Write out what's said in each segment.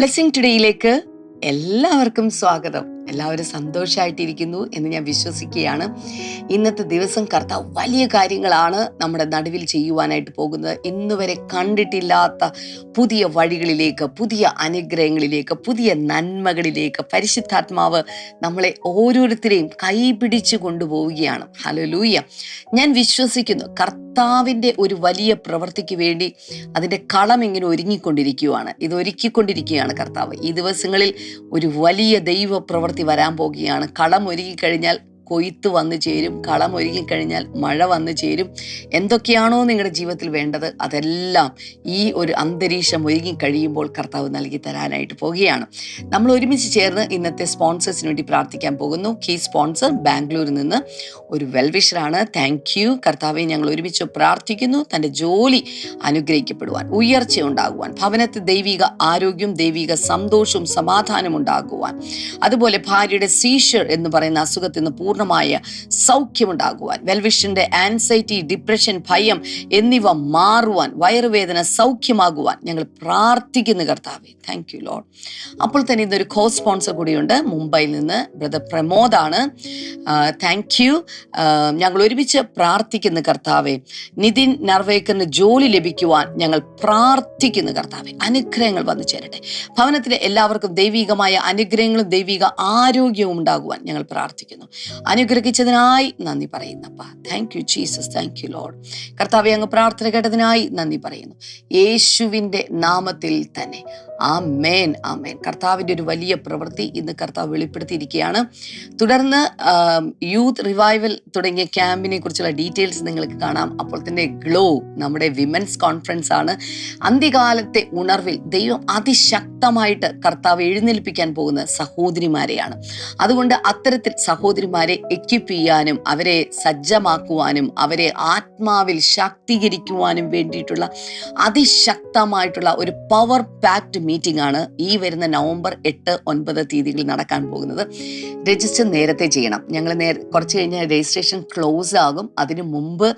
Blessing ടുഡേയിലേക്ക് എല്ലാവർക്കും സ്വാഗതം. എല്ലാവരും സന്തോഷമായിട്ടിരിക്കുന്നു എന്ന് ഞാൻ വിശ്വസിക്കുകയാണ്. ഇന്നത്തെ ദിവസം കർത്താവ് വലിയ കാര്യങ്ങളാണ് നമ്മുടെ നടുവിൽ ചെയ്യുവാനായിട്ട് പോകുന്നത്. ഇന്ന് വരെ കണ്ടിട്ടില്ലാത്ത പുതിയ വഴികളിലേക്ക് പുതിയ അനുഗ്രഹങ്ങളിലേക്ക് പുതിയ നന്മകളിലേക്ക് പരിശുദ്ധാത്മാവ് നമ്മളെ ഓരോരുത്തരെയും കൈപിടിച്ചു കൊണ്ടുപോവുകയാണ്. ഹലലൂയ ഞാൻ വിശ്വസിക്കുന്നു കർത്താവിന്റെ ഒരു വലിയ പ്രവൃത്തിക്ക് വേണ്ടി അതിന്റെ കളം ഇങ്ങനെ ഒരുങ്ങിക്കൊണ്ടിരിക്കുകയാണ് ഇത് ഒരുക്കിക്കൊണ്ടിരിക്കുകയാണ് കർത്താവ്. ഈ ദിവസങ്ങളിൽ ഒരു വലിയ ദൈവ പ്രവൃത്തി വരാൻ പോകുകയാണ് കളം ഒരുങ്ങിക്കഴിഞ്ഞാൽ കൊയ്ത്ത് വന്നു ചേരും കളം ഒരുങ്ങിക്കഴിഞ്ഞാൽ മഴ വന്നു ചേരും. എന്തൊക്കെയാണോ നിങ്ങളുടെ ജീവിതത്തിൽ വേണ്ടത് അതെല്ലാം ഈ ഒരു അന്തരീക്ഷം ഒരുങ്ങി കഴിയുമ്പോൾ കർത്താവ് നൽകി തരാനായിട്ട് പോവുകയാണ് നമ്മൾ ഒരുമിച്ച് ചേർന്ന് ഇന്നത്തെ സ്പോൺസേഴ്സിന് വേണ്ടി പ്രാർത്ഥിക്കാൻ പോകുന്നു. കീ സ്പോൺസർ ബാംഗ്ലൂരിൽ നിന്ന് ഒരു വെൽവിഷറാണ്. താങ്ക് യു കർത്താവെ ഞങ്ങൾ ഒരുമിച്ച് പ്രാർത്ഥിക്കുന്നു. തന്റെ ജോലി അനുഗ്രഹിക്കപ്പെടുവാൻ ഉയർച്ച ഉണ്ടാകുവാൻ ഭവനത്തിൽ ദൈവിക ആരോഗ്യം ദൈവിക സന്തോഷവും സമാധാനം ഉണ്ടാകുവാൻ. അതുപോലെ ഭാര്യയുടെ സീഷർ എന്ന് പറയുന്ന അസുഖത്തിൽ നിന്ന് പൂർണമായ സൗഖ്യമുണ്ടാകുവാൻ. വെൽവിഷന്റെ ആൻസൈറ്റി ഡിപ്രഷൻ ഭയം എന്നിവ മാറുവാൻ വയറുവേദന സൗഖ്യമാകുവാൻ ഞങ്ങൾ പ്രാർത്ഥിക്കുന്നു കർത്താവെ. താങ്ക് യു ലോഡ് അപ്പോൾ തന്നെ ഇന്നൊരു കോ സ്പോൺസർ കൂടിയുണ്ട്. മുംബൈയിൽ നിന്ന് ബ്രദർ പ്രമോദാണ് താങ്ക് യു ഞങ്ങൾ ഒരുമിച്ച് പ്രാർത്ഥിക്കുന്നു കർത്താവെ. നിതിൻ നർവേക്കറിന് ജോലി ലഭിക്കുവാൻ ഞങ്ങൾ പ്രാർത്ഥിക്കുന്നു കർത്താവെ. അനുഗ്രഹങ്ങൾ വന്നു ചേരട്ടെ. ഭവനത്തിലെ എല്ലാവർക്കും ദൈവികമായ അനുഗ്രഹങ്ങളും ദൈവിക ആരോഗ്യവും ഉണ്ടാകുവാൻ ഞങ്ങൾ പ്രാർത്ഥിക്കുന്നു. അനുഗ്രഹിച്ചതിനായി നന്ദി പറയുന്നപ്പ. Thank you Jesus thank you Lord കർത്താവെ അങ്ങ് പ്രാർത്ഥന കേട്ടതിനായി നന്ദി പറയുന്നു. യേശുവിന്റെ നാമത്തിൽ തന്നെ. ആ മേൻ ആ മേൻ കർത്താവിന്റെ ഒരു വലിയ പ്രവൃത്തി ഇന്ന് കർത്താവ് വെളിപ്പെടുത്തിയിരിക്കുകയാണ്. തുടർന്ന് യൂത്ത് റിവൈവൽ തുടങ്ങിയ ക്യാമ്പിനെ കുറിച്ചുള്ള ഡീറ്റെയിൽസ് നിങ്ങൾക്ക് കാണാം. അപ്പോൾ തന്നെ ഗ്ലോ നമ്മുടെ വിമൻസ് കോൺഫറൻസ് ആണ്. അന്ത്യകാലത്തെ ഉണർവിൽ ദൈവം അതിശക്തമായിട്ട് കർത്താവ് എഴുന്നേൽപ്പിക്കാൻ പോകുന്ന സഹോദരിമാരെയാണ്. അതുകൊണ്ട് അത്തരത്തിൽ സഹോദരിമാരെ എക്യുപ്പ് ചെയ്യാനും അവരെ സജ്ജമാക്കുവാനും അവരെ ആത്മാവിൽ ശാക്തീകരിക്കുവാനും വേണ്ടിയിട്ടുള്ള അതിശക്തമായിട്ടുള്ള ഒരു പവർ പാക്ഡ് മീറ്റിംഗ് ആണ് ഈ വരുന്ന നവംബർ എട്ട് ഒൻപത് തീയതികളിൽ നടക്കാൻ പോകുന്നത്. രജിസ്റ്റർ നേരത്തെ ചെയ്യണം. ഞങ്ങൾ നേരെ കുറച്ച് കഴിഞ്ഞാൽ രജിസ്ട്രേഷൻ ക്ലോസ് ആകും. അതിനു മുമ്പ്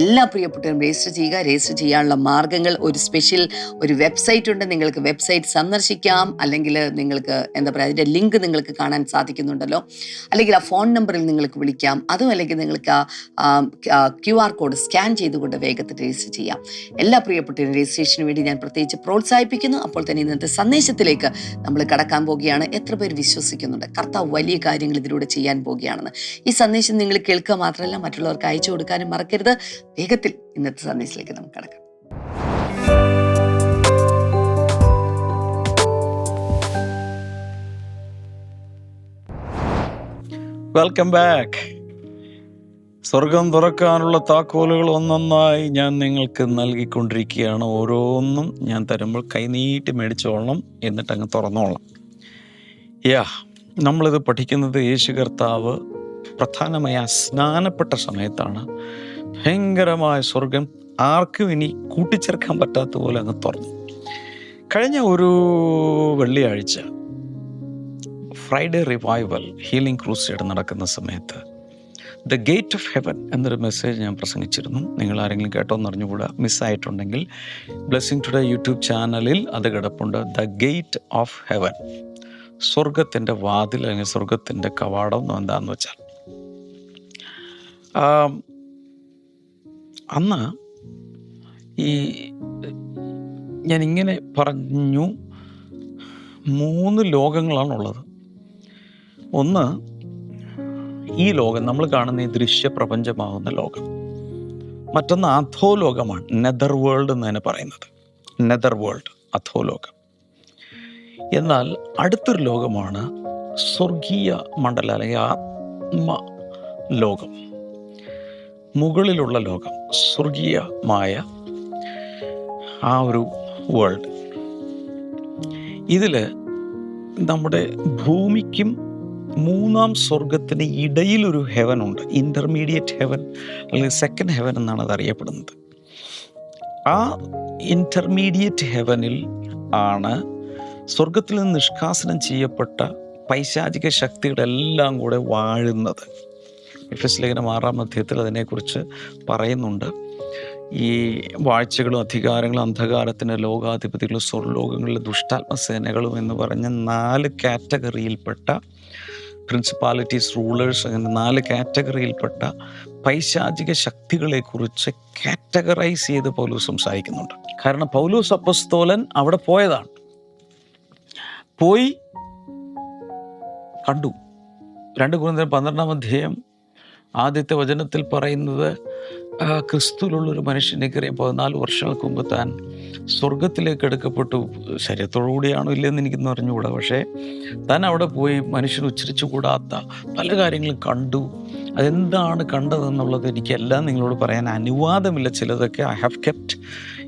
എല്ലാ പ്രിയപ്പെട്ടവരും രജിസ്റ്റർ ചെയ്യുക. രജിസ്റ്റർ ചെയ്യാനുള്ള മാർഗങ്ങൾ ഒരു സ്പെഷ്യൽ ഒരു വെബ്സൈറ്റ് ഉണ്ട്. നിങ്ങൾക്ക് വെബ്സൈറ്റ് സന്ദർശിക്കാം. അല്ലെങ്കിൽ നിങ്ങൾക്ക് എന്താ പറയുക അതിന്റെ ലിങ്ക് നിങ്ങൾക്ക് കാണാൻ സാധിക്കുന്നുണ്ടല്ലോ. അല്ലെങ്കിൽ ആ ഫോൺ നമ്പറിൽ നിങ്ങൾക്ക് വിളിക്കാം. അതും അല്ലെങ്കിൽ നിങ്ങൾക്ക് ആ ക്യു ആർ കോഡ് സ്കാൻ ചെയ്തുകൊണ്ട് വേഗത്തിൽ രജിസ്റ്റർ ചെയ്യാം. എല്ലാ പ്രിയപ്പെട്ടവരും രജിസ്ട്രേഷന് വേണ്ടി ഞാൻ പ്രത്യേകിച്ച് പ്രോത്സാഹിപ്പിക്കുന്നു. അപ്പോൾ തന്നെ ഇന്നത്തെ സന്ദേശത്തിലേക്ക് നമ്മൾ കടക്കാൻ പോവുകയാണ് എത്ര പേർ വിശ്വസിക്കുന്നുണ്ട്? കർത്താവ് വലിയ കാര്യങ്ങൾ ഇതിലൂടെ ചെയ്യാൻ പോവുകയാണെന്ന് ഈ സന്ദേശം നിങ്ങൾ കേൾക്കുക മാത്രമല്ല മറ്റുള്ളവർക്ക് അയച്ചു കൊടുക്കാനും മറക്കരുത്. വേഗത്തിൽ ഇന്നത്തെ സന്ദേശത്തിലേക്ക് നമുക്ക് കടക്കാം. വെൽക്കം ബാക്ക് സ്വർഗം തുറക്കാനുള്ള താക്കോലുകൾ ഒന്നൊന്നായി ഞാൻ നിങ്ങൾക്ക് നൽകിക്കൊണ്ടിരിക്കുകയാണ്. ഓരോന്നും ഞാൻ തരുമ്പോൾ കൈനീട്ടി മേടിച്ചോളണം എന്നിട്ട് അങ്ങ് തുറന്നോളാം. യാ നമ്മളിത് പഠിക്കുന്നത് യേശു കർത്താവ് പ്രധാനമായി ആ സ്നാനപ്പെട്ട സമയത്താണ്. ഭയങ്കരമായ സ്വർഗം ആർക്കും ഇനി കൂട്ടിച്ചേർക്കാൻ പറ്റാത്ത പോലെ അങ്ങ് തുറന്നു. കഴിഞ്ഞ ഒരു വെള്ളിയാഴ്ച ഫ്രൈഡേ റിവൈവൽ ഹീലിംഗ് ക്രൂസൈഡ് നടക്കുന്ന സമയത്ത് ദ ഗേറ്റ് ഓഫ് ഹെവൻ എന്നൊരു മെസ്സേജ് ഞാൻ പ്രസംഗിച്ചിരുന്നു. നിങ്ങൾ ആരെങ്കിലും കേട്ടോ എന്ന് അറിഞ്ഞുകൂടാ? മിസ്സായിട്ടുണ്ടെങ്കിൽ ബ്ലെസ്സിങ് ടുഡേ യൂട്യൂബ് ചാനലിൽ അത് കിടപ്പുണ്ട്. ദ ഗേറ്റ് ഓഫ് ഹെവൻ സ്വർഗത്തിന്റെ വാതിൽ അല്ലെങ്കിൽ സ്വർഗത്തിന്റെ കവാടം എന്താന്ന് വെച്ചാൽ അന്ന് ഈ ഞാൻ ഇങ്ങനെ പറഞ്ഞു മൂന്ന് ലോകങ്ങളാണുള്ളത്. ഒന്ന് ഈ ലോകം നമ്മൾ കാണുന്ന ഈ ദൃശ്യ പ്രപഞ്ചമാകുന്ന ലോകം. മറ്റൊന്ന് അധോ ലോകമാണ് നെതർ വേൾഡ് എന്ന് തന്നെ പറയുന്നത്. നെതർ വേൾഡ് അധോ ലോകം എന്നാൽ അടുത്തൊരു ലോകമാണ് സ്വർഗീയ മണ്ഡലം അല്ലെങ്കിൽ ആത്മ ലോകം മുകളിലുള്ള ലോകം സ്വർഗീയമായ ആ ഒരു വേൾഡ് ഇതിൽ നമ്മുടെ ഭൂമിക്കും മൂന്നാം സ്വർഗത്തിന് ഇടയിലൊരു ഒരു ഹെവൻ ഉണ്ട് ഇന്റർമീഡിയറ്റ് ഹെവൻ അല്ലെങ്കിൽ സെക്കൻഡ് ഹെവൻ എന്നാണ് അത് അറിയപ്പെടുന്നത്. ആ ഇന്റർമീഡിയറ്റ് ഹെവനിൽ ആണ് സ്വർഗത്തിൽ നിന്ന് നിഷ്കാസനം ചെയ്യപ്പെട്ട പൈശാചിക ശക്തികളെല്ലാം കൂടെ വാഴുന്നത്. എഫ്എസ് ലേഖനം ആറാം അധ്യായത്തിൽ അതിനെക്കുറിച്ച് പറയുന്നുണ്ട്. ഈ വാഴ്ചകളും അധികാരങ്ങളും അന്ധകാരത്തിന്റെ ലോകാധിപതികളും സ്വർലോകങ്ങളിലെ ദുഷ്ടാത്മസേനകളും എന്ന് പറഞ്ഞ നാല് കാറ്റഗറിയിൽപ്പെട്ട പ്രിൻസിപ്പാലിറ്റീസ് റൂളേഴ്സ് അങ്ങനെ നാല് കാറ്റഗറിയിൽപ്പെട്ട പൈശാചിക ശക്തികളെക്കുറിച്ച് കാറ്റഗറൈസ് ചെയ്ത് പൗലൂസ് സംസാരിക്കുന്നുണ്ട്. കാരണം പൗലൂസ് അപ്പസ്തോലൻ അവിടെ പോയതാണ്. പോയി കണ്ടു. രണ്ട് കുറിന്തരം പന്ത്രണ്ടാം അധ്യായം ആദ്യത്തെ വചനത്തിൽ പറയുന്നത് ക്രിസ്തുവിലുള്ളൊരു മനുഷ്യനെ കയറിയ പതിനാല് വർഷങ്ങൾക്ക് മുമ്പ് താൻ സ്വർഗത്തിലേക്ക് എടുക്കപ്പെട്ടു. ശരീരത്തോടുകൂടിയാണോ ഇല്ലെന്ന് എനിക്കൊന്നും അറിഞ്ഞുകൂടാ. പക്ഷേ താൻ അവിടെ പോയി മനുഷ്യൻ ഉച്ചരിച്ചു കൂടാത്ത പല കാര്യങ്ങളും കണ്ടു. അതെന്താണ് കണ്ടതെന്നുള്ളത് എനിക്കെല്ലാം നിങ്ങളോട് പറയാൻ അനുവാദമില്ല ചിലതൊക്കെ. I have kept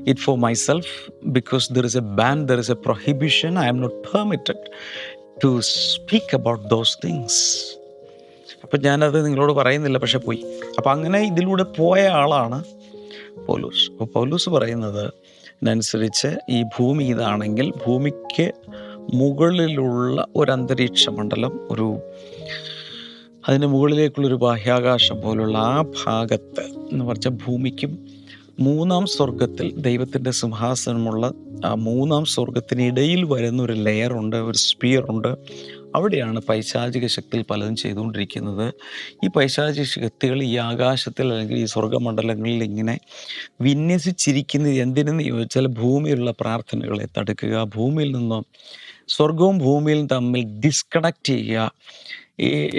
it for myself because there is a ban there is a prohibition I am not permitted to speak about those things അപ്പം ഞാനത് നിങ്ങളോട് പറയുന്നില്ല പക്ഷെ പോയി. അപ്പം അങ്ങനെ ഇതിലൂടെ പോയ ആളാണ് പൗലൂസ്. അപ്പോൾ പൗലൂസ് പറയുന്നത് അനുസരിച്ച് ഈ ഭൂമി ഇതാണെങ്കിൽ ഭൂമിക്ക് മുകളിലുള്ള ഒരു അന്തരീക്ഷ മണ്ഡലം ഒരു അതിന് മുകളിലേക്കുള്ളൊരു ബാഹ്യാകാശം പോലുള്ള ആ ഭാഗത്ത് എന്ന് പറഞ്ഞാൽ ഭൂമിക്കും മൂന്നാം സ്വർഗത്തിൽ ദൈവത്തിന്റെ സിംഹാസനമുള്ള ആ മൂന്നാം സ്വർഗത്തിനിടയിൽ വരുന്ന ഒരു ലെയറുണ്ട് ഒരു സ്പിയർ ഉണ്ട്. അവിടെയാണ് പൈശാചിക ശക്തി പലതും ചെയ്തുകൊണ്ടിരിക്കുന്നത്. ഈ പൈശാചിക ശക്തികൾ ഈ ആകാശത്തിൽ അല്ലെങ്കിൽ ഈ സ്വർഗമണ്ഡലങ്ങളിൽ ഇങ്ങനെ വിന്യസിച്ചിരിക്കുന്നത് എന്തിനെന്ന് ചോദിച്ചാൽ ഭൂമിയിലുള്ള പ്രാർത്ഥനകളെ തടുക്കുക ഭൂമിയിൽ നിന്നും സ്വർഗവും ഭൂമിയും തമ്മിൽ ഡിസ്കണക്ട് ചെയ്യുക. ഈ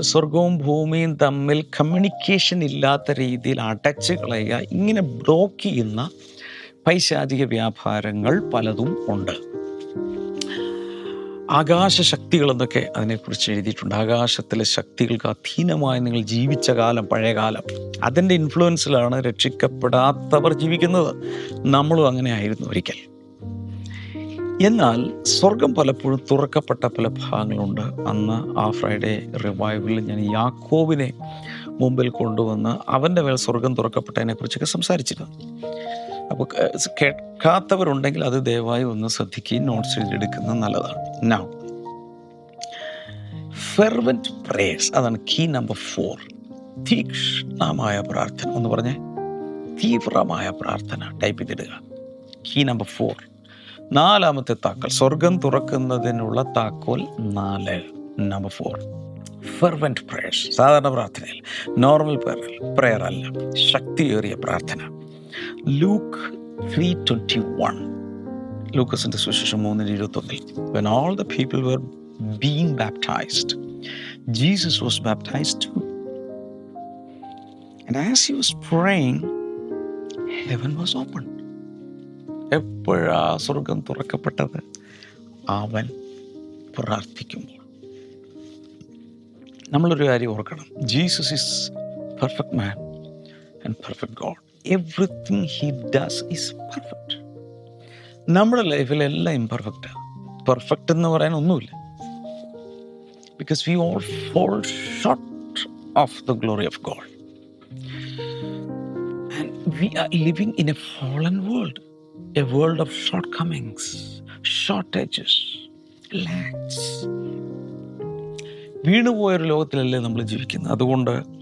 സ്വർഗവും ഭൂമിയും തമ്മിൽ കമ്മ്യൂണിക്കേഷൻ ഇല്ലാത്ത രീതിയിൽ അടച്ച് കളയുക. ഇങ്ങനെ ബ്ലോക്ക് ചെയ്യുന്ന പൈശാചിക വ്യാപാരങ്ങൾ പലതും ഉണ്ട്. ആകാശ ശക്തികൾ എന്നൊക്കെ അതിനെക്കുറിച്ച് എഴുതിയിട്ടുണ്ട്. ആകാശത്തിലെ ശക്തികൾക്ക് അധീനമായി നിങ്ങൾ ജീവിച്ച കാലം പഴയ കാലം. അതിന്റെ ഇൻഫ്ലുവൻസിലാണ് രക്ഷിക്കപ്പെടാത്തവർ ജീവിക്കുന്നത്. നമ്മളും അങ്ങനെ ആയിരുന്നു ഒരിക്കൽ. എന്നാൽ സ്വർഗം പലപ്പോഴും തുറക്കപ്പെട്ട പല ഭാഗങ്ങളുണ്ട്. അന്ന് ആ ഫ്രൈഡേ റിവൈവലിൽ ഞാൻ യാക്കോവിനെ മുമ്പിൽ കൊണ്ടുവന്ന് അവന്റെ മേൽ സ്വർഗം തുറക്കപ്പെട്ടതിനെക്കുറിച്ചൊക്കെ സംസാരിച്ചിരുന്നു. അപ്പോൾ കേൾക്കാത്തവരുണ്ടെങ്കിൽ അത് ദയവായി ഒന്ന് ശ്രദ്ധിക്കുകയും നോട്ട്സ് എഴുതിയെടുക്കുന്നത് നല്ലതാണ്. നൗ ഫെർവന്റ് പ്രേയേഴ്സ് അതാണ് കീ നമ്പർ ഫോർ തീക്ഷ്ണമായ പ്രാർത്ഥന. എന്ന് പറഞ്ഞേ. തീവ്രമായ പ്രാർത്ഥന. ടൈപ്പ് ചെയ്തിടുക. കീ നമ്പർ ഫോർ നാലാമത്തെ താക്കോൽ. സ്വർഗം തുറക്കുന്നതിനുള്ള താക്കോൽ നാല്. നമ്പർ ഫോർ ഫെർവന്റ് പ്രേയേഴ്സ് സാധാരണ പ്രാർത്ഥനയിൽ. നോർമൽ പ്രേയർ പ്രേയർ അല്ല. ശക്തിയേറിയ പ്രാർത്ഥന. ലൂക്ക് ത്രീ ട്വന്റി വൺ ലൂക്കസിന്റെ സുശേഷം മൂന്നിന് ഇരുപത്തൊന്നിൽ. When all the people were being baptized Jesus was baptized too And as he was praying, heaven was opened. എപ്പോഴാ സ്വർഗം തുറക്കപ്പെട്ടത്? അവൻ പ്രാർത്ഥിക്കുമ്പോൾ. നമ്മളൊരു കാര്യം ഓർക്കണം. Jesus is perfect man and perfect God everything he does is perfect നമ്മുടെ ലൈഫിലെല്ലാം ഇംപെർഫെക്റ്റാണ് പെർഫെക്റ്റ് എന്ന് പറയാൻ ഒന്നുമില്ല. Because we all fall short of the glory of God we are living in a fallen world a world of shortcomings shortages lacks വീണുപോയൊരു ലോകത്തിലല്ലേ നമ്മൾ ജീവിക്കുന്നത്? അതുകൊണ്ട്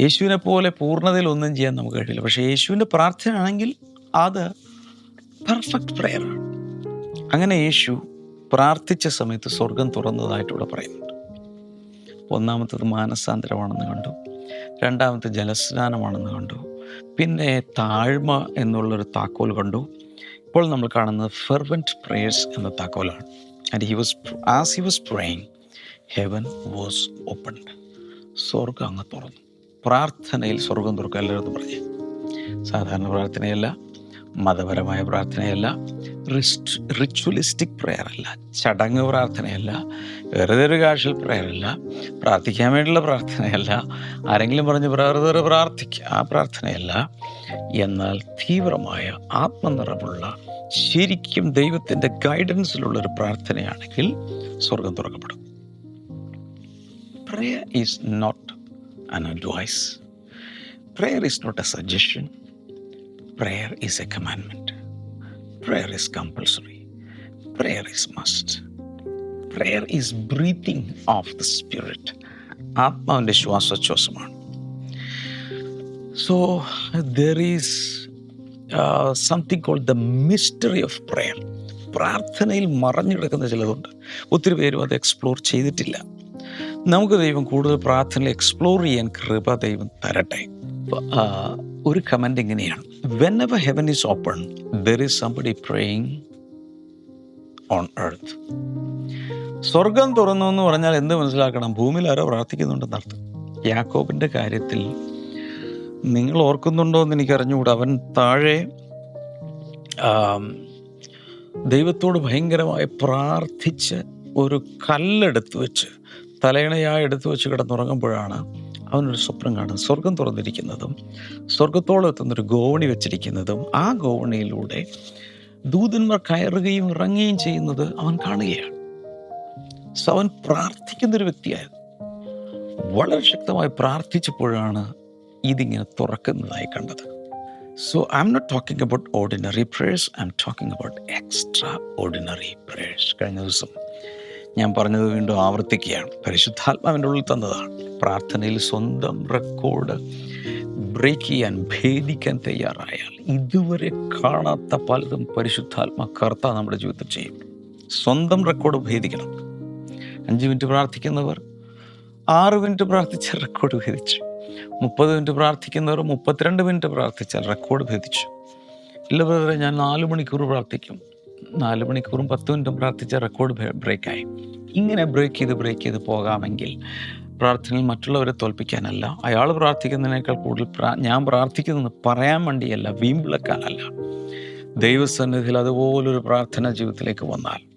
യേശുവിനെ പോലെ പൂർണതയിൽ ഒന്നും ചെയ്യാൻ നമുക്ക് കഴിയില്ല. പക്ഷേ യേശുവിന്റെ പ്രാർത്ഥന ആണെങ്കിൽ അത് പെർഫെക്റ്റ് പ്രെയറാണ് അങ്ങനെ യേശു പ്രാർത്ഥിച്ച സമയത്ത് സ്വർഗം തുറന്നതായിട്ട് ഇവിടെ പറയുന്നുണ്ട്. ഒന്നാമത്തത് മാനസാന്തരമാണെന്ന് കണ്ടു. രണ്ടാമത്തെ ജലസ്നാനമാണെന്ന് കണ്ടു. പിന്നെ താഴ്മ എന്നുള്ളൊരു താക്കോൽ കണ്ടു. ഇപ്പോൾ നമ്മൾ കാണുന്നത് ഫെർവന്റ് പ്രേയേഴ്സ് എന്ന താക്കോലാണ്. And he was as he was praying heaven was open സ്വർഗം അങ്ങ് തുറന്നു. പ്രാർത്ഥനയിൽ സ്വർഗം തുറക്കുക എല്ലാവരും പറഞ്ഞു. സാധാരണ പ്രാർത്ഥനയല്ല മതപരമായ പ്രാർത്ഥനയല്ല റിസ്റ്റ് റിച്വലിസ്റ്റിക് പ്രെയർ അല്ല ചടങ്ങ് പ്രാർത്ഥനയല്ല വെറുതെ ഒരു കാഷ്വൽ പ്രെയർ അല്ല പ്രാർത്ഥിക്കാൻ വേണ്ടിയുള്ള പ്രാർത്ഥനയല്ല ആരെങ്കിലും പറഞ്ഞ് വെറുതെ പ്രാർത്ഥിക്കുക ആ പ്രാർത്ഥനയല്ല. എന്നാൽ തീവ്രമായ ആത്മനിറമുള്ള ശരിക്കും ദൈവത്തിന്റെ ഗൈഡൻസിലുള്ള ഒരു പ്രാർത്ഥനയാണെങ്കിൽ സ്വർഗം തുറക്കപ്പെടും. Prayer is not an advice. Prayer is not a suggestion. Prayer is a commandment. Prayer is compulsory. Prayer is must. Prayer is breathing of the Spirit. ആത്മാവിന്റെ ശ്വാസോച്ഛ്വാസമാണ് so there is something called the mystery of prayer പ്രാർത്ഥനയിൽ മറഞ്ഞു കിടക്കുന്ന ചിലതുണ്ട് ഒത്തിരി പേരും അത് explore ചെയ്തിട്ടില്ല നമുക്ക് ദൈവം കൂടുതൽ പ്രാർത്ഥനയിൽ എക്സ്പ്ലോർ ചെയ്യാൻ കൃപ ദൈവം തരട്ടെ. ഒരു കമന്റ് ഇങ്ങനെയാണ്. Whenever heaven is open there is somebody praying on earth സ്വർഗം തുറന്നു എന്ന് പറഞ്ഞാൽ എന്ത് മനസ്സിലാക്കണം? ഭൂമിയിൽ ആരോ പ്രാർത്ഥിക്കുന്നുണ്ടെന്നർത്ഥം യാക്കോബിന്റെ കാര്യത്തിൽ നിങ്ങൾ ഓർക്കുന്നുണ്ടോ എന്ന് എനിക്ക് അറിഞ്ഞുകൂടാ അവൻ താഴെ ദൈവത്തോട് ഭയങ്കരമായി പ്രാർത്ഥിച്ച് ഒരു കല്ലെടുത്ത് വെച്ച് തലയണയായി എടുത്തു വെച്ച് കിടന്നുറങ്ങുമ്പോഴാണ് അവനൊരു സ്വപ്നം കാണുന്നത് സ്വർഗം തുറന്നിരിക്കുന്നതും സ്വർഗത്തോളം എത്തുന്നൊരു ഗോവണി വെച്ചിരിക്കുന്നതും ആ ഗോവണിയിലൂടെ ദൂതന്മാർ കയറുകയും ഇറങ്ങുകയും ചെയ്യുന്നത് അവൻ കാണുകയാണ്. സോ അവൻ പ്രാർത്ഥിക്കുന്നൊരു വ്യക്തിയായിരുന്നു. വളരെ ശക്തമായി പ്രാർത്ഥിച്ചപ്പോഴാണ് ഇതിങ്ങനെ തുറക്കുന്നതായി കണ്ടത്. So I am not talking about ordinary prayers I am talking about extraordinary prayers കഴിഞ്ഞ ദിവസം ഞാൻ പറഞ്ഞത് വീണ്ടും ആവർത്തിക്കുകയാണ്. പരിശുദ്ധാത്മാവിന്റെ ഉള്ളിൽ തന്നതാണ്. പ്രാർത്ഥനയിൽ സ്വന്തം റെക്കോർഡ് ബ്രേക്ക് ചെയ്യാൻ ഭേദിക്കാൻ തയ്യാറായാൽ ഇതുവരെ കാണാത്ത പലതും പരിശുദ്ധാത്മ കർത്ത നമ്മുടെ ജീവിതത്തിൽ ചെയ്യും. സ്വന്തം റെക്കോർഡ് ഭേദിക്കണം. അഞ്ച് മിനിറ്റ് പ്രാർത്ഥിക്കുന്നവർ ആറ് മിനിറ്റ് പ്രാർത്ഥിച്ച റെക്കോർഡ് ഭേദിച്ചു. മുപ്പത് മിനിറ്റ് പ്രാർത്ഥിക്കുന്നവർ മുപ്പത്തിരണ്ട് മിനിറ്റ് പ്രാർത്ഥിച്ചാൽ റെക്കോർഡ് ഭേദിച്ചു. ഇല്ല ബ്രദറെ ഞാൻ നാല് മണിക്കൂർ പ്രാർത്ഥിക്കും. നാല് മണിക്കൂറും പത്ത് മിനിറ്റും പ്രാർത്ഥിച്ച റെക്കോർഡ് ബ്രേക്കായി ഇങ്ങനെ ബ്രേക്ക് ചെയ്ത് ബ്രേക്ക് ചെയ്ത് പോകാമെങ്കിൽ പ്രാർത്ഥനയിൽ മറ്റുള്ളവരെ തോൽപ്പിക്കാനല്ല അയാൾ പ്രാർത്ഥിക്കുന്നതിനേക്കാൾ കൂടുതൽ പ്രാ ഞാൻ പ്രാർത്ഥിക്കുന്നതെന്ന് പറയാൻ വേണ്ടിയല്ല വീമ്പിളക്കാനല്ല. ദൈവസന്നിധിയിൽ അതുപോലൊരു പ്രാർത്ഥന ജീവിതത്തിലേക്ക് വന്നാൽ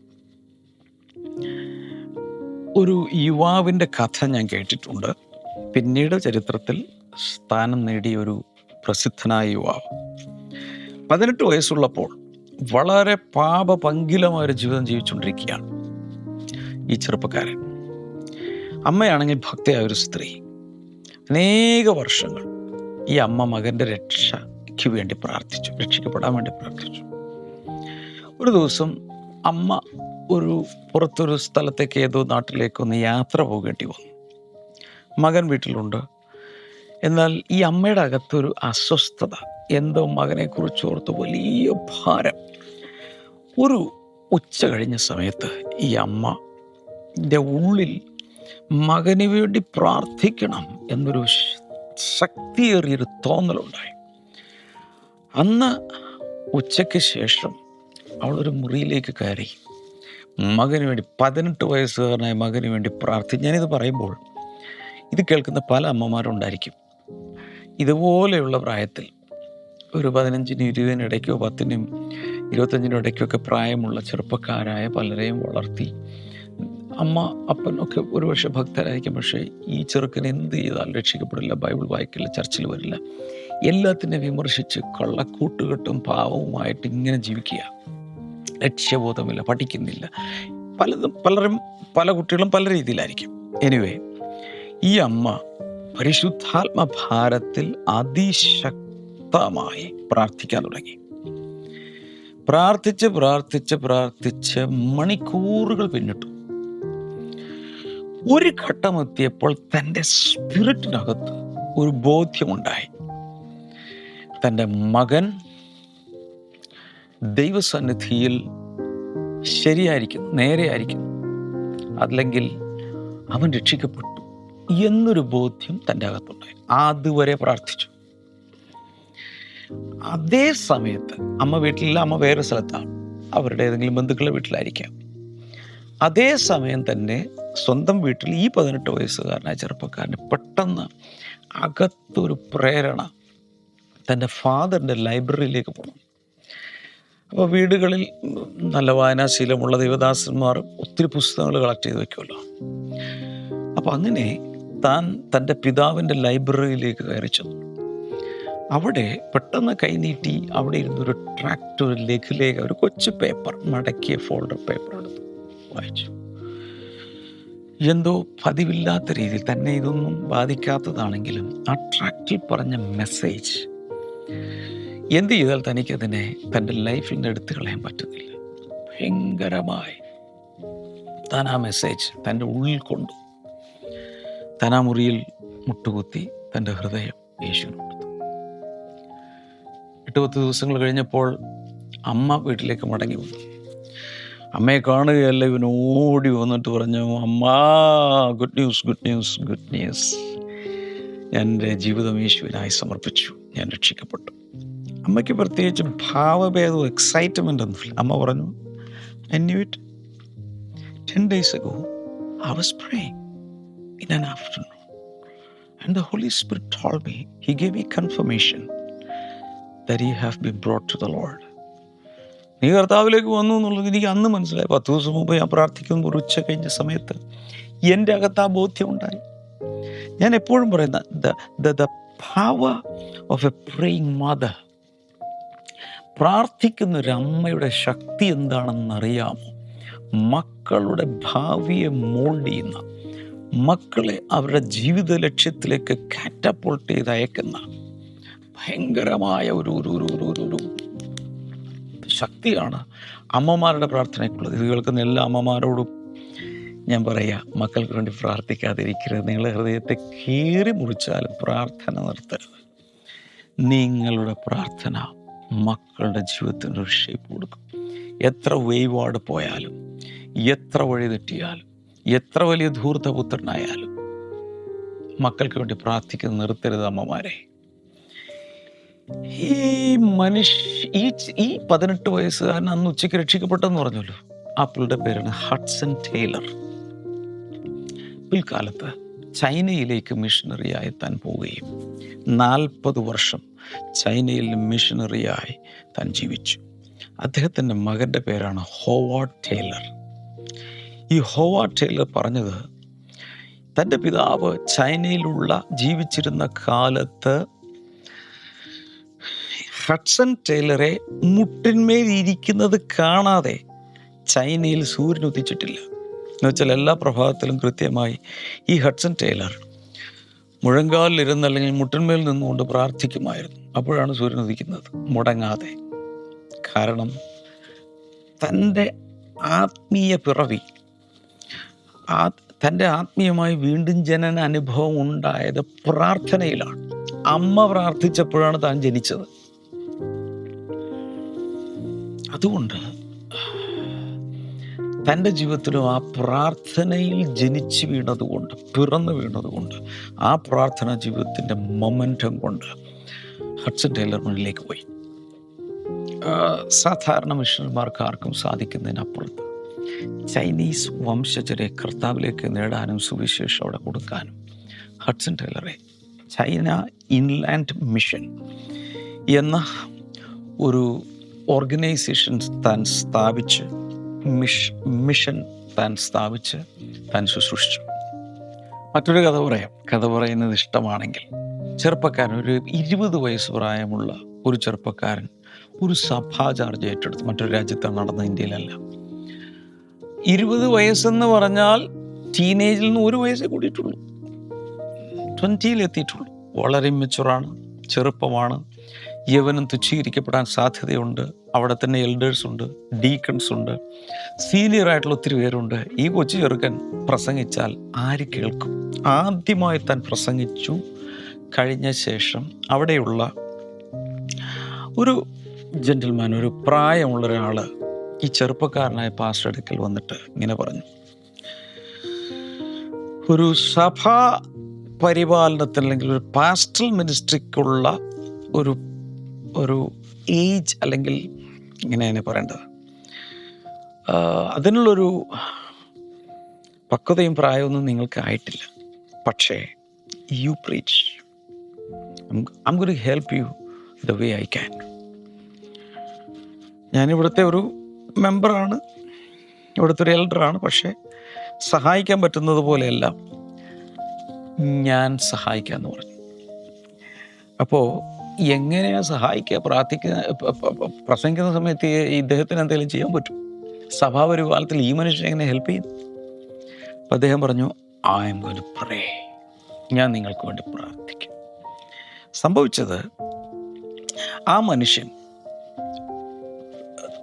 ഒരു യുവാവിന്റെ കഥ ഞാൻ കേട്ടിട്ടുണ്ട്. പിന്നീട് ചരിത്രത്തിൽ സ്ഥാനം നേടിയ ഒരു പ്രസിദ്ധനായ യുവാവ്. പതിനെട്ട് വയസ്സുള്ളപ്പോൾ വളരെ പാപപങ്കിലമായ ഒരു ജീവിതം ജീവിച്ചുകൊണ്ടിരിക്കുകയാണ് ഈ ചെറുപ്പക്കാരൻ. അമ്മയാണെങ്കിൽ ഭക്തയായ ഒരു സ്ത്രീ. അനേക വർഷങ്ങൾ ഈ അമ്മ മകന്റെ രക്ഷയ്ക്ക് വേണ്ടി പ്രാർത്ഥിച്ചു രക്ഷിക്കപ്പെടാൻ വേണ്ടി പ്രാർത്ഥിച്ചു. ഒരു ദിവസം അമ്മ ഒരു പുറത്തൊരു സ്ഥലത്തേക്ക് ഏതോ നാട്ടിലേക്കൊന്ന് യാത്ര പോകേണ്ടി വന്നു. മകൻ വീട്ടിലുണ്ട്. എന്നാൽ ഈ അമ്മയുടെ അകത്തൊരു അസ്വസ്ഥത എന്തോ മകനെക്കുറിച്ച് ഓർത്ത് വലിയ ഭാരം. ഒരു ഉച്ച കഴിഞ്ഞ സമയത്ത് ഈ അമ്മ ഉള്ളിൽ മകന് വേണ്ടി പ്രാർത്ഥിക്കണം എന്നൊരു ശക്തിയേറിയൊരു തോന്നലുണ്ടായി. അന്ന് ഉച്ചയ്ക്ക് ശേഷം അവളൊരു മുറിയിലേക്ക് കയറി. മകന് വേണ്ടി പതിനെട്ട് വയസ്സുകാരനായ മകന് വേണ്ടി പ്രാർത്ഥിച്ചു ഞാനിത് പറയുമ്പോൾ ഇത് കേൾക്കുന്ന പല അമ്മമാരുണ്ടായിരിക്കും. ഇതുപോലെയുള്ള പ്രായത്തിൽ ഒരു പതിനഞ്ചിനും ഇരുപതിനും ഇടയ്ക്കോ പത്തിനും ഇരുപത്തഞ്ചിനും ഇടയ്ക്കൊക്കെ പ്രായമുള്ള ചെറുപ്പക്കാരായ പലരെയും വളർത്തി. അമ്മ അപ്പനൊക്കെ ഒരുപക്ഷെ ഭക്തരായിരിക്കും. പക്ഷേ ഈ ചെറുക്കൻ എന്ത് ചെയ്താൽ രക്ഷിക്കപ്പെടില്ല. ബൈബിൾ വായിക്കില്ല ചർച്ചിൽ വരില്ല. എല്ലാത്തിനെ വിമർശിച്ച് കള്ളക്കൂട്ടുകെട്ടും പാവവുമായിട്ട് ഇങ്ങനെ ജീവിക്കുക. ലക്ഷ്യബോധമില്ല പഠിക്കുന്നില്ല. പലതും പലരും പല കുട്ടികളും പല രീതിയിലായിരിക്കും. എനിവേ ഈ അമ്മ പരിശുദ്ധാത്മഭാരത്തിൽ അതിശക്തമായി പ്രാർത്ഥിക്കാൻ തുടങ്ങി. പ്രാർത്ഥിച്ച് പ്രാർത്ഥിച്ച് പ്രാർത്ഥിച്ച് മണിക്കൂറുകൾ പിന്നിട്ടു. ഒരു ഘട്ടം എത്തിയപ്പോൾ തന്റെ സ്പിരിറ്റിനകത്ത് ഒരു ബോധ്യമുണ്ടായി. തന്റെ മകൻ ദൈവസന്നിധിയിൽ ശരിയായിരിക്കും നേരെയായിരിക്കും അല്ലെങ്കിൽ അവൻ രക്ഷിക്കപ്പെട്ടു. എന്നൊരു ബോധ്യം തന്റെ അകത്തുണ്ടായി. അതുവരെ പ്രാർത്ഥിച്ചു. അതേ സമയത്ത് അമ്മ വീട്ടിലില്ല അമ്മ വേറെ സ്ഥലത്താണ്. അവരുടെ ഏതെങ്കിലും ബന്ധുക്കളുടെ വീട്ടിലായിരിക്കാം. അതേ സമയം തന്നെ സ്വന്തം വീട്ടിൽ ഈ പതിനെട്ട് വയസ്സുകാരനായ ചെറുപ്പക്കാരന് പെട്ടെന്ന് അകത്തൊരു പ്രേരണ തന്റെ ഫാദറിന്റെ ലൈബ്രറിയിലേക്ക് പോകണം. അപ്പോൾ വീടുകളിൽ നല്ല വായനാശീലമുള്ള ദേവദാസന്മാർ ഒത്തിരി പുസ്തകങ്ങൾ കളക്ട് ചെയ്ത് വെക്കുമല്ലോ അപ്പോൾ അങ്ങനെ താൻ തന്റെ പിതാവിന്റെ ലൈബ്രറിയിലേക്ക് കയറി ചെന്നു. അവിടെ പെട്ടെന്ന് കൈനീട്ടി അവിടെ ഇരുന്നൊരു ട്രാക്ടർ ലഘുലേഖ ഒരു കൊച്ചു പേപ്പർ മടക്കിയ ഫോൾഡർ പേപ്പർ എടുത്തു. വായിച്ചു. എന്തോ പതിവില്ലാത്ത രീതിയിൽ തന്നെ ഇതൊന്നും ബാധിക്കാത്തതാണെങ്കിലും ആ ട്രാക്റ്റിൽ പറഞ്ഞ മെസ്സേജ് എന്ത് ചെയ്താൽ തനിക്കതിനെ തന്റെ ലൈഫിൽ നിന്ന് എടുത്തു കളയാൻ പറ്റുന്നില്ല. ഭയങ്കരമായി. താൻ ആ മെസ്സേജ് തന്റെ ഉള്ളിൽ കൊണ്ടു. ആ മുറിയിൽ മുട്ടുകുത്തി തന്റെ ഹൃദയം യേശുവിന് കൊടുത്തു എട്ട് പത്ത് ദിവസങ്ങൾ കഴിഞ്ഞപ്പോൾ അമ്മ വീട്ടിലേക്ക് മടങ്ങി വന്നു. അമ്മയെ കാണുകയല്ല ഇവൻ ഓടി വന്നിട്ട് പറഞ്ഞു അമ്മ good news good news good news ഞാൻ എന്റെ ജീവിതം യേശുവിനായി സമർപ്പിച്ചു. ഞാൻ രക്ഷിക്കപ്പെട്ടു. അമ്മയ്ക്ക് പ്രത്യേകിച്ച് ഭാവഭേദവും എക്സൈറ്റ്മെന്റ് ഒന്നുമില്ല അമ്മ പറഞ്ഞു I knew it ten days ago I was praying in an afternoon and the Holy Spirit told me he gave me confirmation that you have been brought to the Lord. നീ കർത്താവിലേക്ക് വന്നു എന്നുള്ളത് എനിക്ക് അന്ന് മനസ്സിലായി. പത്ത് ദിവസം മുമ്പ് ഞാൻ പ്രാർത്ഥിക്കുന്ന ഒരു ഉച്ച കഴിഞ്ഞ സമയത്ത് എന്റെ അകത്ത് ആ ബോധ്യം ഉണ്ടായി. ഞാൻ എപ്പോഴും പറയുന്ന the the power of a praying mother പ്രാർത്ഥിക്കുന്ന ഒരു അമ്മയുടെ ശക്തി എന്താണെന്നറിയാമോ? മക്കളുടെ ഭാവിയെ മോൾഡ് ചെയ്യുന്ന മക്കളെ അവരുടെ ജീവിത ലക്ഷ്യത്തിലേക്ക് കാറ്റപ്പോൾട്ട് ചെയ്ത് അയക്കുന്ന ഭയങ്കരമായ ഒരു ഒരു ഒരു ഒരു ഒരു ശക്തിയാണ് അമ്മമാരുടെ പ്രാർത്ഥനയ്ക്കുള്ളത്. ഇത് കേൾക്കുന്ന എല്ലാ അമ്മമാരോടും ഞാൻ പറയുക മക്കൾക്ക് വേണ്ടി പ്രാർത്ഥിക്കാതിരിക്കരുത്. നിങ്ങളുടെ ഹൃദയത്തെ കീറി മുറിച്ചാലും പ്രാർത്ഥന നിർത്തരുത്. നിങ്ങളുടെ പ്രാർത്ഥന മക്കളുടെ ജീവിതത്തിന് ഒരു ഷേപ്പ് കൊടുക്കും. എത്ര വേവാട് പോയാലും എത്ര വഴി തെറ്റിയാലും എത്ര വലിയ ധൂർത്തപുത്രനായാലും മക്കൾക്ക് വേണ്ടി പ്രാർത്ഥിക്കുന്നത് നിർത്തരുത് അമ്മമാരെ. ഈ മനുഷ്യ ഈ ഈ പതിനെട്ട് വയസ്സുകാരൻ അന്ന് ഉച്ചയ്ക്ക് രക്ഷിക്കപ്പെട്ടെന്ന് പറഞ്ഞല്ലോ. ആ പേരാണ് ഹഡ്സൺ ടേലർ പിൽക്കാലത്ത് ചൈനയിലേക്ക് മിഷണറിയായി താൻ പോവുകയും നാൽപ്പത് വർഷം ചൈനയിൽ മിഷണറിയായി താൻ ജീവിച്ചു. അദ്ദേഹത്തിന്റെ മകന്റെ പേരാണ് ഹോവാർഡ് ടേലർ ഈ ഹോവാർഡ് ടേലർ പറഞ്ഞത് തന്റെ പിതാവ് ചൈനയിലുള്ള ജീവിച്ചിരുന്ന കാലത്ത് ഹഡ്സൺ ടൈലറെ മുട്ടിന്മേൽ ഇരിക്കുന്നത് കാണാതെ ചൈനയിൽ സൂര്യൻ ഉദിച്ചിട്ടില്ല. എന്നുവെച്ചാൽ എല്ലാ പ്രഭാതത്തിലും കൃത്യമായി ഈ ഹഡ്സൺ ടൈലർ മുഴങ്കാലിലിരുന്ന് അല്ലെങ്കിൽ മുട്ടിന്മേൽ നിന്നുകൊണ്ട് പ്രാർത്ഥിക്കുമായിരുന്നു. അപ്പോഴാണ് സൂര്യൻ ഉദിക്കുന്നത്. മുടങ്ങാതെ. കാരണം തന്റെ ആത്മീയ പിറവി ആ തന്റെ ആത്മീയമായി വീണ്ടും ജനന അനുഭവം ഉണ്ടായത് പ്രാർത്ഥനയിലാണ്. അമ്മ പ്രാർത്ഥിച്ചപ്പോഴാണ് താൻ ജനിച്ചത്. അതുകൊണ്ട് തന്റെ ജീവിതത്തിലും ആ പ്രാർത്ഥനയിൽ ജനിച്ചു വീണതുകൊണ്ട് പിറന്നു വീണതുകൊണ്ട് ആ പ്രാർത്ഥന ജീവിതത്തിന്റെ മൊമെന്റം കൊണ്ട് ഹഡ്സൺ ടൈലർ മുന്നിലേക്ക് പോയി. സാധാരണ മിഷണർമാർക്ക് ആർക്കും സാധിക്കുന്നതിനപ്പുറത്ത് ചൈനീസ് വംശജരെ കർത്താവിലേക്ക് നേടാനും സുവിശേഷം അവിടെ കൊടുക്കാനും ഹഡ്സൺ ടൈലറെ ചൈന ഇൻലാൻഡ് മിഷൻ എന്ന ഒരു ഓർഗനൈസേഷൻ താൻ സ്ഥാപിച്ച് മിഷ് മിഷൻ താൻ സ്ഥാപിച്ച് താൻ ശുശ്രൂഷിച്ചു. മറ്റൊരു കഥ പറയാം. കഥ പറയുന്നത് ഇഷ്ടമാണെങ്കിൽ ചെറുപ്പക്കാരൻ ഒരു ഇരുപത് വയസ്സ് പ്രായമുള്ള ഒരു ചെറുപ്പക്കാരൻ ഒരു സഭാ ചാർജ് ഏറ്റെടുത്ത്. മറ്റൊരു രാജ്യത്താണ് നടന്ന ഇന്ത്യയിലല്ല. ഇരുപത് വയസ്സെന്ന് പറഞ്ഞാൽ ടീനേജിൽ നിന്ന് ഒരു വയസ്സേ കൂടിയിട്ടുള്ളൂ. ട്വന്റിയിൽ എത്തിയിട്ടുള്ളൂ. വളരെ മെച്ചുറാണ് ചെറുപ്പമാണ്. യവനം തുച്ഛീകരിക്കപ്പെടാൻ സാധ്യതയുണ്ട്. അവിടെ തന്നെ എൽഡേഴ്സ് ഉണ്ട് ഡീക്കൺസ് ഉണ്ട്. സീനിയർ ആയിട്ടുള്ള ഒത്തിരി പേരുണ്ട്. ഈ കൊച്ചു ചെറുക്കൻ പ്രസംഗിച്ചാൽ ആര് കേൾക്കും? ആദ്യമായി താൻ പ്രസംഗിച്ചു കഴിഞ്ഞ ശേഷം അവിടെയുള്ള ഒരു ജെന്റിൽമാൻ ഒരു പ്രായമുള്ള ഒരാൾ ഈ ചെറുപ്പക്കാരനായ പാസ്റ്റർ അടുക്കൽ വന്നിട്ട് ഇങ്ങനെ പറഞ്ഞു. ഒരു സഭാ പരിപാലനത്തിന് അല്ലെങ്കിൽ ഒരു പാസ്റ്റൽ മിനിസ്ട്രിക്കുള്ള ഒരു ഒരു ഏജ് അല്ലെങ്കിൽ ഇങ്ങനെ അതിനെ പറയേണ്ടത് അതിനുള്ളൊരു പക്വതയും പ്രായമൊന്നും നിങ്ങൾക്ക് ആയിട്ടില്ല. പക്ഷേ you preach I'm good help you the way I can ഞാനിവിടുത്തെ ഒരു മെമ്പറാണ്. ഇവിടുത്തെ ഒരു എൽഡറാണ് പക്ഷേ സഹായിക്കാൻ പറ്റുന്നത് പോലെയല്ല. ഞാൻ സഹായിക്കാമെന്ന് പറഞ്ഞു. അപ്പോൾ എങ്ങനെയാ സഹായിക്കുക പ്രാർത്ഥിക്കുന്ന പ്രസംഗിക്കുന്ന സമയത്ത് ഇദ്ദേഹത്തിന് എന്തെങ്കിലും ചെയ്യാൻ പറ്റും? സഭാപരിപാലത്തിൽ ഈ മനുഷ്യനെ എങ്ങനെ ഹെൽപ്പ് ചെയ്യും? അപ്പം അദ്ദേഹം പറഞ്ഞു ഐ എം ഗോയിൻ പ്രേ ഞാൻ നിങ്ങൾക്ക് വേണ്ടി പ്രാർത്ഥിക്കും. സംഭവിച്ചത് ആ മനുഷ്യൻ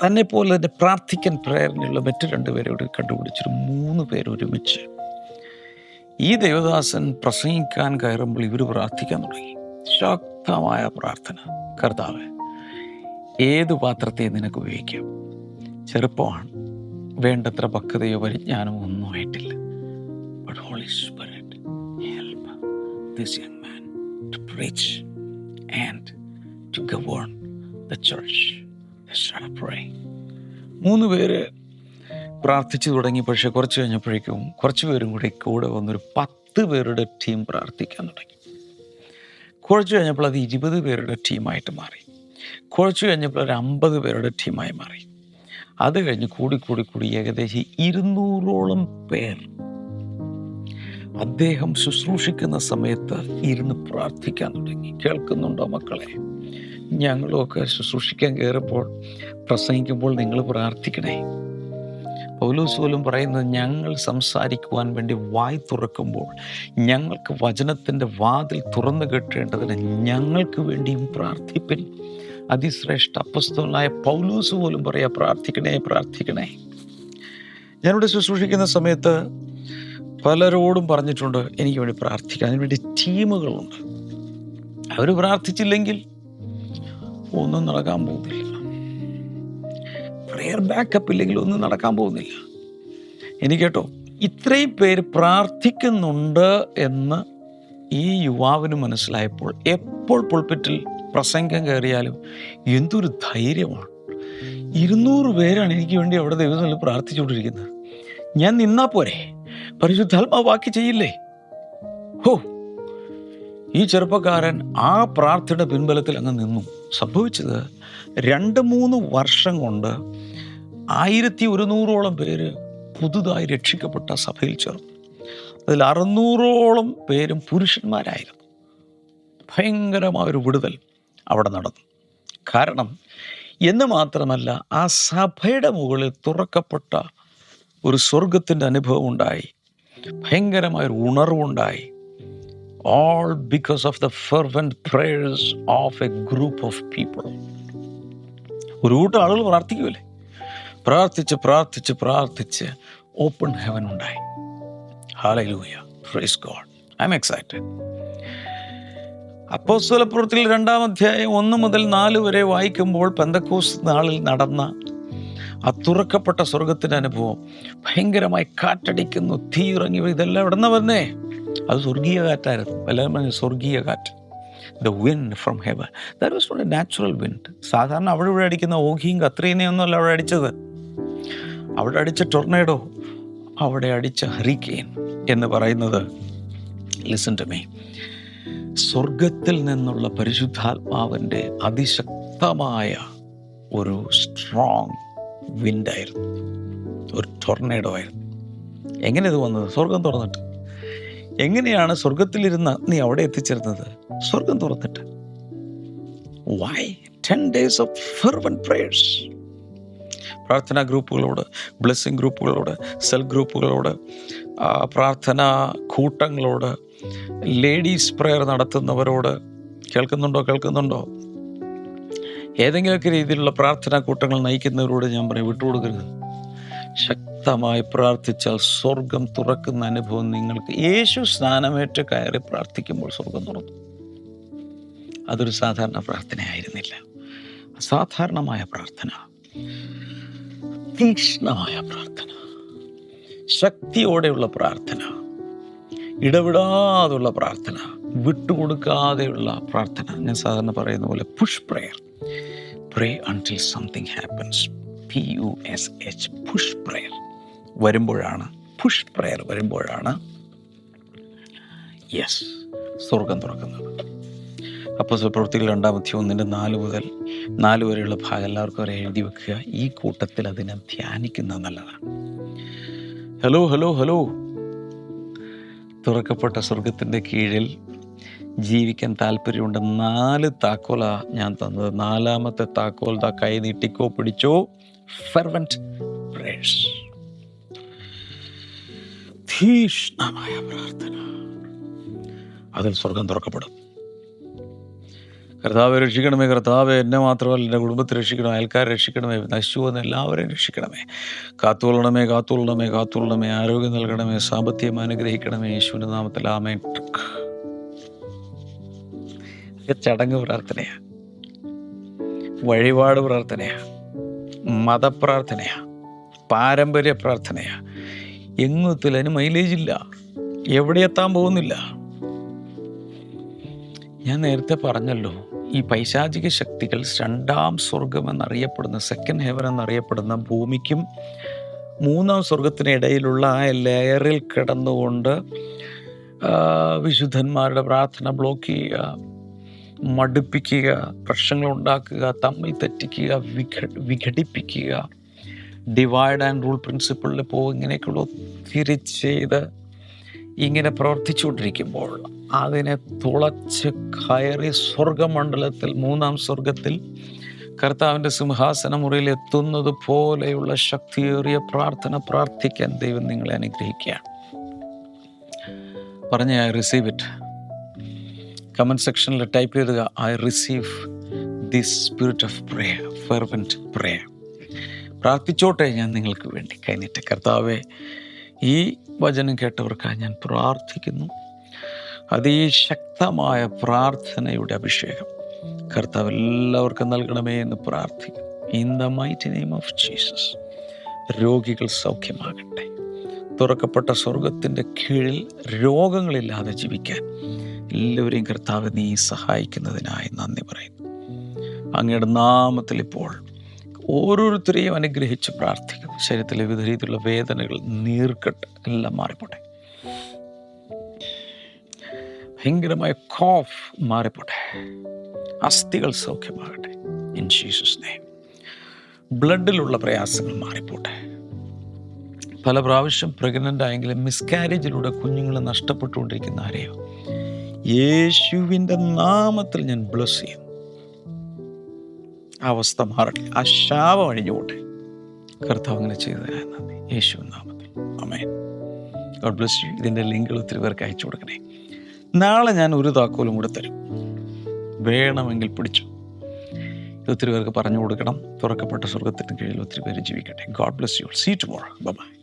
തന്നെ പോലെ തന്നെ പ്രാർത്ഥിക്കാൻ പ്രേരണയുള്ള മറ്റു രണ്ടുപേരോട് കണ്ടുപിടിച്ചൊരു മൂന്ന് പേരൊരുമിച്ച് ഈ ദേവദാസൻ പ്രസംഗിക്കാൻ കയറുമ്പോൾ ഇവർ പ്രാർത്ഥിക്കാൻ തുടങ്ങി. ശക്തമായ പ്രാർത്ഥന. കർത്താവ് ഏത് പാത്രത്തെ നിനക്ക് ഉപയോഗിക്കാം? ചെറുപ്പമാണ്. വേണ്ടത്ര പക്വതയോ പരിജ്ഞാനമോ ഒന്നും ആയിട്ടില്ല. മൂന്ന് പേര് പ്രാർത്ഥിച്ചു തുടങ്ങി പക്ഷെ കുറച്ച് കഴിഞ്ഞപ്പോഴേക്കും കുറച്ച് പേരും കൂടി കൂടെ വന്നൊരു പത്ത് പേരുടെ ടീം പ്രാർത്ഥിക്കാൻ തുടങ്ങി. കുറച്ച് കഴിഞ്ഞപ്പോൾ അത് ഇരുപത് പേരുടെ ടീമായിട്ട് മാറി. കുറച്ച് കഴിഞ്ഞപ്പോൾ ഒരു അമ്പത് പേരുടെ ടീമായി മാറി. അത് കഴിഞ്ഞ് കൂടി കൂടി കൂടി ഏകദേശം ഇരുന്നൂറോളം പേർ അദ്ദേഹം ശുശ്രൂഷിക്കുന്ന സമയത്ത് ഇരുന്ന് പ്രാർത്ഥിക്കാൻ തുടങ്ങി. കേൾക്കുന്നുണ്ടോ മക്കളെ? ഞങ്ങളുമൊക്കെ ശുശ്രൂഷിക്കാൻ കയറുമ്പോൾ പ്രസംഗിക്കുമ്പോൾ നിങ്ങൾ പ്രാർത്ഥിക്കണേ. പൗലോസ് പോലും പറയുന്നത് ഞങ്ങൾ സംസാരിക്കുവാൻ വേണ്ടി വായി തുറക്കുമ്പോൾ ഞങ്ങൾക്ക് വചനത്തിന്റെ വാതിൽ തുറന്നു കെട്ടേണ്ടതിന് ഞങ്ങൾക്ക് വേണ്ടിയും പ്രാർത്ഥിപ്പിൻ. അതിശ്രേഷ്ഠ അപ്പസ്തവനായ പൗലൂസ് പോലും പറയാ പ്രാർത്ഥിക്കണേ പ്രാർത്ഥിക്കണേ. ഞാനിവിടെ ശുശ്രൂഷിക്കുന്ന സമയത്ത് പലരോടും പറഞ്ഞിട്ടുണ്ട് എനിക്ക് വേണ്ടി പ്രാർത്ഥിക്കാൻ. അതിന് വേണ്ടി ടീമുകളുണ്ട്. അവർ പ്രാർത്ഥിച്ചില്ലെങ്കിൽ ഒന്നും നടക്കാൻ പോകുന്നില്ല പ്രെയർ ബാക്കപ്പ് ഇല്ലെങ്കിൽ ഒന്നും നടക്കാൻ പോകുന്നില്ല. എനിക്ക് കേട്ടോ ഇത്രയും പേര് പ്രാർത്ഥിക്കുന്നുണ്ട് എന്ന് ഈ യുവാവിന് മനസ്സിലായപ്പോൾ എപ്പോൾ പുൾപ്പിറ്റിൽ പ്രസംഗം കയറിയാലും എന്തൊരു ധൈര്യമാണ്. ഇരുന്നൂറ് പേരാണ് എനിക്ക് വേണ്ടി അവിടെ ദൈവത്തിൽ പ്രാർത്ഥിച്ചുകൊണ്ടിരിക്കുന്നത്. ഞാൻ നിന്നാ പോരെ? പരിശുദ്ധാത്മാവാക്കി ചെയ്യില്ലേ? ഹോ. ഈ ചെറുപ്പക്കാരൻ ആ പ്രാർത്ഥനയുടെ പിൻബലത്തിൽ അങ്ങ് നിന്നു. സംഭവിച്ചത് രണ്ട് മൂന്ന് വർഷം കൊണ്ട് ആയിരത്തി ഒരുന്നൂറോളം പേര് പുതുതായി രക്ഷിക്കപ്പെട്ട സഭയിൽ ചേർന്നു. അതിൽ അറുന്നൂറോളം പേരും പുരുഷന്മാരായിരുന്നു. ഭയങ്കരമായ ഒരു വിടുതൽ അവിടെ നടന്നു. കാരണം എന്ന് മാത്രമല്ല ആ സഭയുടെ മുകളിൽ തുറക്കപ്പെട്ട ഒരു സ്വർഗത്തിന്റെ അനുഭവം ഉണ്ടായി. ഭയങ്കരമായൊരു ഉണർവുണ്ടായി. All because of the fervent prayers of a group of people. ഒരു കൂട്ടം ആളുകൾ പ്രാർത്ഥിക്കുമല്ലേ? പ്രാർത്ഥിച്ച് പ്രാർത്ഥിച്ച് പ്രാർത്ഥിച്ച് ഓപ്പൺ ഹെവൻ ഉണ്ടായി. Hallelujah praise God I am excited അപ്പോസ്തലപ്പുറത്തിൽ രണ്ടാം അധ്യായം ഒന്ന് മുതൽ നാല് വരെ വായിക്കുമ്പോൾ പെന്തക്കൂസ് നാളിൽ നടന്ന ആ തുറക്കപ്പെട്ട സ്വർഗത്തിന്റെ അനുഭവം ഭയങ്കരമായി കാറ്റടിക്കുന്നു തീ ഇറങ്ങി ഇതെല്ലാം എവിടെ നിന്ന് വന്നേ? അത് സ്വർഗീയ കാറ്റായിരുന്നു. എല്ലാവരും പറഞ്ഞു സ്വർഗീയ കാറ്റ്. The wind from heaven that was not a natural wind സാധാരണ അവിടെ ഇവിടെ അടിക്കുന്ന ഓഹിയും കത്രീനയൊന്നും അല്ല അവിടെ അടിച്ചത്. അവിടെ അടിച്ച ടൊർണേഡോ അവിടെ അടിച്ച ഹറിക്കെയിൻ എന്ന് പറയുന്നത് ലിസൺ ടു മീ സ്വർഗത്തിൽ നിന്നുള്ള പരിശുദ്ധാത്മാവിന്റെ അതിശക്തമായ ഒരു സ്ട്രോങ് വിൻഡായിരുന്നു ഒരു ടൊർണേഡോ ആയിരുന്നു. എങ്ങനെ ഇത് വന്നത്? സ്വർഗം തുറന്നിട്ട്. എങ്ങനെയാണ് സ്വർഗത്തിലിരുന്ന് നീ അവിടെ എത്തിച്ചേർന്നത്? സ്വർഗം തുറന്നിട്ട്. Why ten days of fervent prayers പ്രാർത്ഥനാ ഗ്രൂപ്പുകളോട് ബ്ലെസ്സിങ് ഗ്രൂപ്പുകളോട് സെൽ ഗ്രൂപ്പുകളോട് പ്രാർത്ഥനാ കൂട്ടങ്ങളോട് ലേഡീസ് പ്രെയർ നടത്തുന്നവരോട്. കേൾക്കുന്നുണ്ടോ? കേൾക്കുന്നുണ്ടോ? ഏതെങ്കിലുമൊക്കെ രീതിയിലുള്ള പ്രാർത്ഥനാ കൂട്ടങ്ങൾ നയിക്കുന്നവരോട് ഞാൻ പറയും വിട്ടുകൊടുക്കരുത്. ശക്തമായി പ്രാർത്ഥിച്ചാൽ സ്വർഗം തുറക്കുന്ന അനുഭവം നിങ്ങൾക്ക് യേശു സ്നാനമേറ്റ് കയറി പ്രാർത്ഥിക്കുമ്പോൾ സ്വർഗം തുറന്നു. അതൊരു സാധാരണ പ്രാർത്ഥനയായിരുന്നില്ല. അസാധാരണമായ പ്രാർത്ഥന. തീക്ഷ്ണമായ പ്രാർത്ഥന. ശക്തിയോടെയുള്ള പ്രാർത്ഥന. ഇടവിടാതുള്ള പ്രാർത്ഥന. വിട്ടുകൊടുക്കാതെയുള്ള പ്രാർത്ഥന. ഞാൻ സാധാരണ പറയുന്ന പോലെ push prayer pray until something happens P U S H push prayer വരുമ്പോഴാണ് പുഷ് പ്രെയർ വരുമ്പോഴാണ് യെസ് സ്വർഗം തുറക്കുന്നത്. അപ്പോൾ പ്രവൃത്തികൾ രണ്ടാമത്തെ ഒന്നിന്റെ നാല് മുതൽ നാല് വരെയുള്ള ഭാഗം എല്ലാവർക്കും അവരെ എഴുതി വെക്കുക. ഈ കൂട്ടത്തിൽ അതിനെ ധ്യാനിക്കുന്നത് നല്ലതാണ്. ഹലോ ഹലോ ഹലോ തുറക്കപ്പെട്ട സ്വർഗത്തിന്റെ കീഴിൽ ജീവിക്കാൻ താല്പര്യമുണ്ട്. നാല് താക്കോലാണ് ഞാൻ തന്നത്. നാലാമത്തെ താക്കോൽ താ കൈ നീട്ടിക്കോ പിടിച്ചോ. ഫെർവന്റ് പ്രേയേഴ്സ് തീഷ്ണമായ പ്രാർത്ഥന അതിൽ സ്വർഗം തുറക്കപ്പെടും. കർത്താവെ രക്ഷിക്കണമേ കർത്താവെ എന്നെ മാത്രമല്ല എന്റെ കുടുംബത്തെ രക്ഷിക്കണമേ അയൽക്കാരെ രക്ഷിക്കണമേ നശിച്ചു വന്ന എല്ലാവരെയും രക്ഷിക്കണമേ. കാത്തുകൊള്ളണമേ കാത്തുകൊള്ളണമേ കാത്തുകൊള്ളണമേ ആരോഗ്യം നൽകണമേ സാമ്പത്തികം അനുഗ്രഹിക്കണമേ യേശുവിന്റെ നാമത്തിൽ ആമേ ചടങ്ങ് പ്രാർത്ഥനയാണ് വഴിപാട് പ്രാർത്ഥനയാണ് മതപ്രാർത്ഥനയാണ് പാരമ്പര്യ പ്രാർത്ഥനയാണ് എങ്ങും അതിന് മൈലേജ് ഇല്ല. എവിടെ എത്താൻ പോകുന്നില്ല. ഞാൻ നേരത്തെ പറഞ്ഞല്ലോ ഈ പൈശാചിക ശക്തികൾ രണ്ടാം സ്വർഗം എന്നറിയപ്പെടുന്ന സെക്കൻഡ് ഹെവൻ എന്നറിയപ്പെടുന്ന ഭൂമിക്കും മൂന്നാം സ്വർഗത്തിനിടയിലുള്ള ആ ലെയറിൽ കിടന്നുകൊണ്ട് വിശുദ്ധന്മാരുടെ പ്രാർത്ഥന ബ്ലോക്ക് ചെയ്യുക. മടുപ്പിക്കുക പ്രശ്നങ്ങൾ ഉണ്ടാക്കുക തമ്മിൽ തെറ്റിക്കുക വിഘ വിഘടിപ്പിക്കുക. ഡിവൈഡ് ആൻഡ് റൂൾ പ്രിൻസിപ്പിളിൽ പോകും ഇങ്ങനെയൊക്കെയുള്ള. ഒത്തിരി ചെയ്ത് ഇങ്ങനെ പ്രവർത്തിച്ചുകൊണ്ടിരിക്കുമ്പോൾ അതിനെ തുളച്ച് കയറി സ്വർഗമണ്ഡലത്തിൽ മൂന്നാം സ്വർഗത്തിൽ കർത്താവിന്റെ സിംഹാസന മുറിയിൽ എത്തുന്നത് പോലെയുള്ള ശക്തിയേറിയ പ്രാർത്ഥന പ്രാർത്ഥിക്കാൻ ദൈവം നിങ്ങളെ അനുഗ്രഹിക്കുകയാണ്. പറഞ്ഞ റിസീവ് ഇറ്റ് കമന്റ് സെക്ഷനിൽ type ചെയ്തുക I receive this spirit of prayer fervent prayer പ്രാർത്ഥിച്ചോട്ടെ ഞാൻ നിങ്ങൾക്ക് വേണ്ടി കഴിഞ്ഞിട്ട് കർത്താവെ ഈ വചനം കേട്ടവർക്കായി ഞാൻ പ്രാർത്ഥിക്കുന്നു. അതിശക്തമായ പ്രാർത്ഥനയുടെ അഭിഷേകം കർത്താവ് എല്ലാവർക്കും നൽകണമേ എന്ന് പ്രാർത്ഥിക്കും in the mighty name of Jesus രോഗികൾ സൗഖ്യമാകട്ടെ. തുറക്കപ്പെട്ട സ്വർഗത്തിന്റെ കീഴിൽ രോഗങ്ങളില്ലാതെ ജീവിക്കാൻ എല്ലാവരെയും കർത്താവ് നീ സഹായിക്കുന്നതിനായി നന്ദി പറയുന്നു. അങ്ങയുടെ നാമത്തിൽ ഇപ്പോൾ ഓരോരുത്തരെയും അനുഗ്രഹിച്ച് പ്രാർത്ഥിക്കുന്നു. ശരീരത്തിലെ വിവിധ രീതിയിലുള്ള വേദനകൾ നീർക്കട്ട് എല്ലാം മാറിപ്പോട്ടെ. ഭയങ്കരമായ കോഫ് മാറിപ്പോട്ടെ. അസ്ഥികൾ സൗഖ്യമാകട്ടെ. ഇൻ ജീസസ് നെയിം ബ്ലഡിലുള്ള പ്രയാസങ്ങൾ മാറിപ്പോട്ടെ. പല പ്രാവശ്യം പ്രഗ്നന്റ് ആയെങ്കിലും മിസ്കാരേജിലൂടെ കുഞ്ഞുങ്ങൾ നഷ്ടപ്പെട്ടുകൊണ്ടിരിക്കുന്ന ആരെയോ യേശുവിന്റെ നാമത്തിൽ ഞാൻ ബ്ലസ് ചെയ്യും അവസ്ഥ മാറട്ടെ. ആ ശാപം അഴിഞ്ഞുപോട്ടെ കർത്താവ് അങ്ങനെ ചെയ്തു നന്ദി. യേശു നാമത്തിൽ. അമേ ഗോഡ് ബ്ലസ് യു ഇതിന്റെ ലിങ്കുകൾ ഒത്തിരി പേർക്ക് അയച്ചു കൊടുക്കണേ. നാളെ ഞാൻ ഒരു താക്കോലും കൂടെ തരും. വേണമെങ്കിൽ പിടിച്ചു. ഒത്തിരി പേർക്ക് പറഞ്ഞു കൊടുക്കണം. തുറക്കപ്പെട്ട സ്വർഗത്തിന് കീഴിൽ ഒത്തിരി പേര് ജീവിക്കട്ടെ. God bless you see tomorrow bye